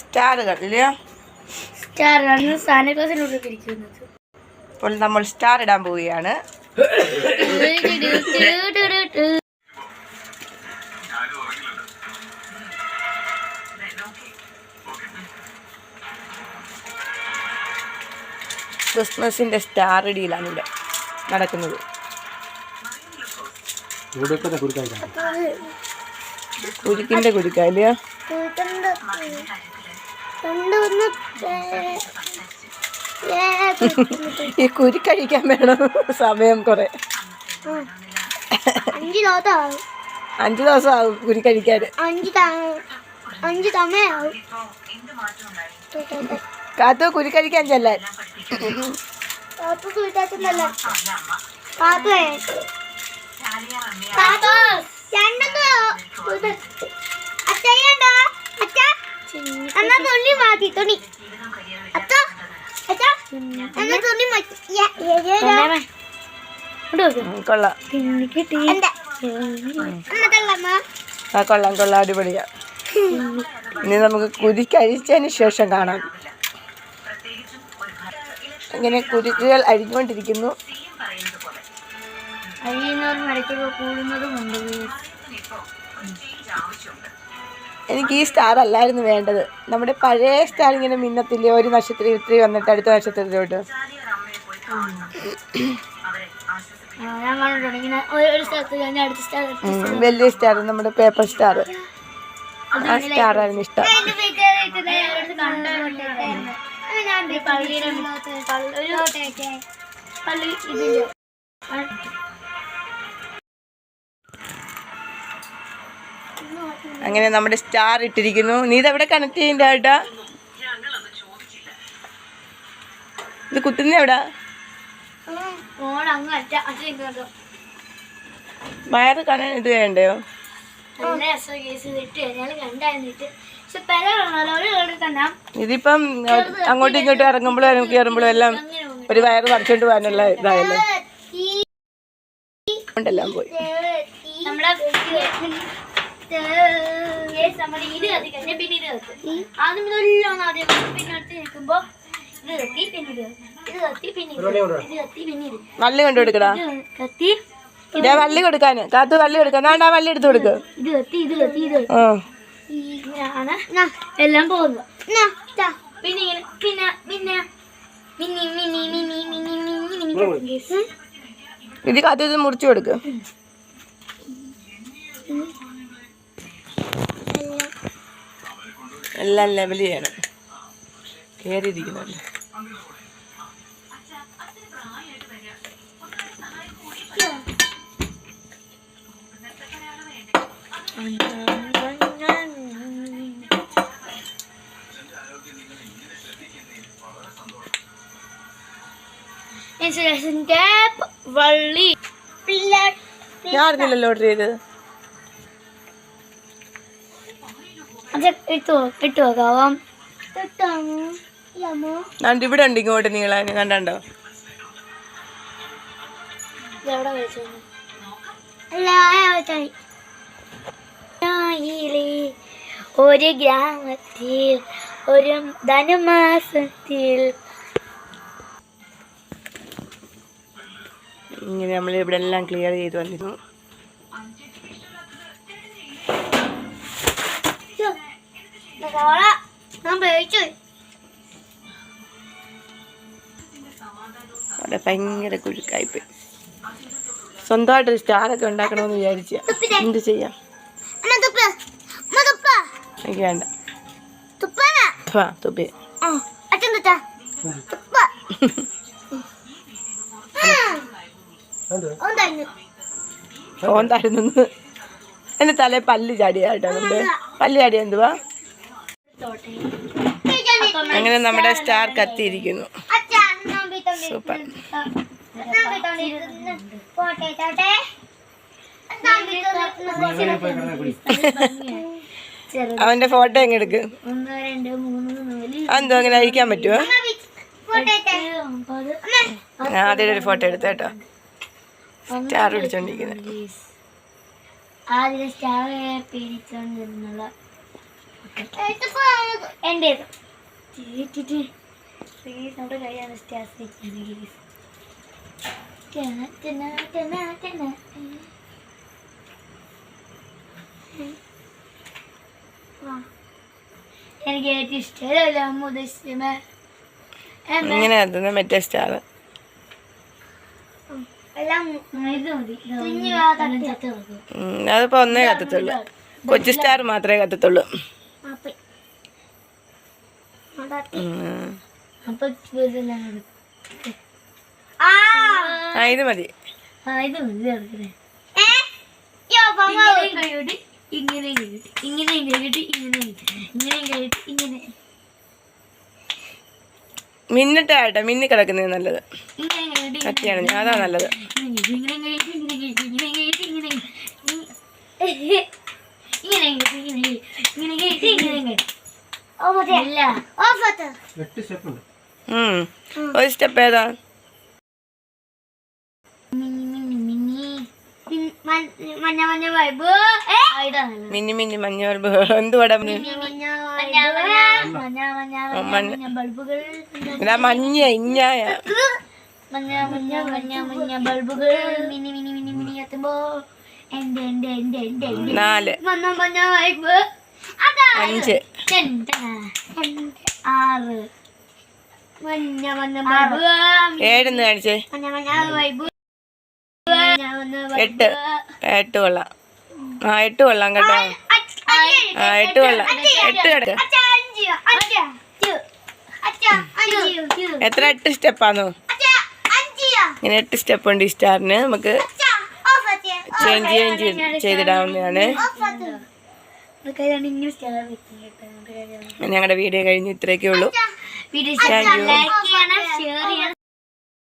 സ്റ്റാറുകൾ ഇല്ലയോ സ്റ്റാറാണ് നമ്മൾ സ്റ്റാർ ഇടാൻ പോവുകയാണ്. ക്രിസ്മസിന്റെ സ്റ്റാർ ഇടിയിലാണ് ഇവിടെ നടക്കുന്നത്. കുരുക്കിന്റെ കുരുക്കായില്ലേ ഈ കുരി കഴിക്കാൻ വേണം. സമയം കുറെ. അഞ്ച് ദിവസം അഞ്ചു ദിവസം ആവും കുരി കഴിക്കാൻ. അഞ്ച് അഞ്ച് തമയാവും കാത്തു കുരി കഴിക്കാൻ ചെല്ലാൻ. പാത്തുവേ പാത്തു രണ്ടെന്തോ അച്ഛയ്യണ്ടോ അച്ഛ എന്നാ തുണി മാറ്റി തുണി. അച്ഛ അച്ഛ എന്നാ തുണി കൊള്ളാം. കൊള്ളാം കൊള്ളാം. അടിപൊളിയാ. ഇനി നമുക്ക് കുരി കഴിച്ചതിന് ശേഷം കാണാം. ഇങ്ങനെ കുരുക്കുകൾ അഴിഞ്ഞുകൊണ്ടിരിക്കുന്നു അഴിയുന്നവർ മടക്കുമ്പോൾ കൂടുന്നതുമുണ്ട് എനിക്ക് ഈ സ്റ്റാർ അല്ലായിരുന്നു വേണ്ടത്. നമ്മുടെ പഴയ സ്റ്റാർ ഇങ്ങനെ മിന്നത്തില്ലേ? ഒരു നക്ഷത്രം ഇത്തിരി വന്നിട്ട് അടുത്ത നക്ഷത്രത്തിലോട്ട്. വലിയ സ്റ്റാർ നമ്മുടെ പേപ്പർ സ്റ്റാർ ആ സ്റ്റാർ ആയിരുന്നു ഇഷ്ടം. പള്ളിയുടെ അങ്ങനെ നമ്മുടെ സ്റ്റാർ ഇട്ടിരിക്കുന്നു. നീ ഇതെവിടെ കണക്ട് ചെയ്യണ്ട ഏട്ടാ? ഇത് കുത്തുന്ന എവിടാ? വയറ് കാണാൻ ഇത് വേണ്ടയോ? ഇതിപ്പം അങ്ങോട്ടും ഇങ്ങോട്ടും ഇറങ്ങുമ്പോഴും കയറുമ്പോഴും എല്ലാം ഒരു വയറ് പറിച്ചോണ്ട് പോകാനുള്ള ഇതായല്ലോ. കൊണ്ടെല്ലാം പോയി. കേസ് നമ്മുടെ ഇത് കത്തി കഴിഞ്ഞാൽ പിന്നെ ഇത് കത്തി. ആദ്യം ആദ്യം പിന്നെ അടുത്ത് ഇത് കത്തി പിന്നെ ഇത്. ഇത് കത്തി പിന്നെ ഇത്. കത്തി. ഇത് പിന്നെ ഇത്. വള്ളി കൊണ്ടു കൊടുക്കടാ. ഇത് കത്തി. ഇതാ വള്ളി കൊടുക്കാന്. കാത്തു വള്ളി കൊടുക്കാൻ വേണ്ട വള്ളി എടുത്ത് കൊടുക്ക്. ഇത് കത്തി ഇത് കത്തി ഇത് ഇങ്ങനെയാണ് എല്ലാം പോകുന്നത്. പിന്നെ ഇങ്ങനെ പിന്നെ പിന്നെ. മിന്നി മിന്നി മിന്നി മിന്നി മിന്നി മിന്നി ഇത് കാത്തു മുറിച്ചു കൊടുക്ക്. എല്ലാം ലെവൽ ചെയ്യണം. കയറിയിരിക്കുന്നുണ്ട് ഞാൻ അറിഞ്ഞില്ലല്ലോ ഓർഡർ ചെയ്ത് അത് ഇട്ടു ഇട്ടു നോക്കാവാം ഞാൻ ഇവിടെ ഉണ്ട് ഇങ്ങോട്ട് നീളാൻ കണ്ടോ? ഒരു ഗ്രാമത്തിൽ ഒരു ധനുമാസത്തിൽ. ഇങ്ങനെ നമ്മൾ ഇവിടെ എല്ലാം ക്ലിയർ ചെയ്ത് വന്നിരുന്നു. ഞാൻ പേടിച്ചു അവിടെ ഭയങ്കര കുഴുക്കായിപ്പോയി സ്വന്തമായിട്ടൊരു സ്റ്റാറൊക്കെ ഉണ്ടാക്കണമെന്ന് വിചാരിച്ച. എന്ത് ചെയ്യാം? വേണ്ട. തുപ്പി തരുന്നു. എന്റെ തലേ പല്ല് ചാടിയാട്ടോ നമ്മുടെ പല്ല് ചാടിയ എന്തുവാ? അങ്ങനെ നമ്മുടെ സ്റ്റാർ കത്തിയിരിക്കുന്നു. സൂപ്പർ. അവന്റെ ഫോട്ടോ എങ്ങനെ എടുക്ക്? എന്തോ അങ്ങനെ അഴിക്കാൻ പറ്റുമോ ഞാൻ ആദ്യം ഒരു ഫോട്ടോ എടുത്ത സ്റ്റാർ പിടിച്ചോണ്ടിരിക്കുന്നത് ആദ്യം സ്റ്റാർ പേടിച്ചോണ്ടിരുന്നുള്ള എന്റേത് പ്ലീസ് നമ്മുടെ കൈയാണ് എനിക്ക് ഏറ്റവും ഇഷ്ടമല്ല ഇങ്ങനെ എത്തുന്ന മറ്റേ സ്റ്റാർ അതിപ്പോ ഒന്നേ കത്തത്തുള്ളൂ. കൊച്ചു സ്റ്റാർ മാത്രമേ കത്തത്തുള്ളൂ ഉം. അപ്പൊ ഇതെല്ലാം എടുക്കും. ആ ആ ഇത് മതി ആ, ഇത് മതി ഇങ്ങനെ ഇങ്ങനെ ഇങ്ങനെ ഇങ്ങനെ ഇങ്ങനെ ഇങ്ങനെ ഇങ്ങനെ ഇങ്ങനെ മിന്നിട്ട് ആട്ടെ മിന്നി കിടക്കുന്നത് നല്ലത് കത്തിയാണ് അതാ നല്ലത് ഇങ്ങനെ ഒരു സ്റ്റെപ്പ് ഏതാ? മിന്നി മിന്നി മഞ്ഞ ബൾബ് എന്തുവാടാ മിന്നി? മഞ്ഞ മഞ്ഞ മഞ്ഞ മഞ്ഞ മഞ്ഞ ബൾബുകൾ ഇതാ മഞ്ഞ ഇഞ്ഞായ. മഞ്ഞ മഞ്ഞ മഞ്ഞ മഞ്ഞ ബൾബുകൾ മിനി മിനി മിനി മിനി എത്തുമ്പോ എന്റെ എന്റെ എന്റെ എന്റെ എന്റെ. നാല്. മഞ്ഞ മഞ്ഞ വൈബ് അതാ അഞ്ച് ആറ് മഞ്ഞ മഞ്ഞ ബൾബ് ഏഴെന്ന് കാണിച്ചേ. മഞ്ഞ മഞ്ഞ വൈബ്. മഞ്ഞ മഞ്ഞ എട്ട്. എട്ട് കൊള്ളാം. ആ എട്ട് കൊള്ളാം കേട്ടോ. ആ എട്ട് കൊള്ളാം. എട്ട് കിടക്ക്. എത്ര എട്ട് സ്റ്റെപ്പാന്നോ? ഇങ്ങനെ എട്ട് സ്റ്റെപ്പ് ഉണ്ട് ഈ സ്റ്റാറിന്. നമുക്ക് ചേഞ്ച് ചേഞ്ച് ചെയ്ത് ചെയ്തിടാവുന്നതാണ്. ഞങ്ങളുടെ വീഡിയോ കഴിഞ്ഞ് ഇത്രയൊക്കെ ഉള്ളൂ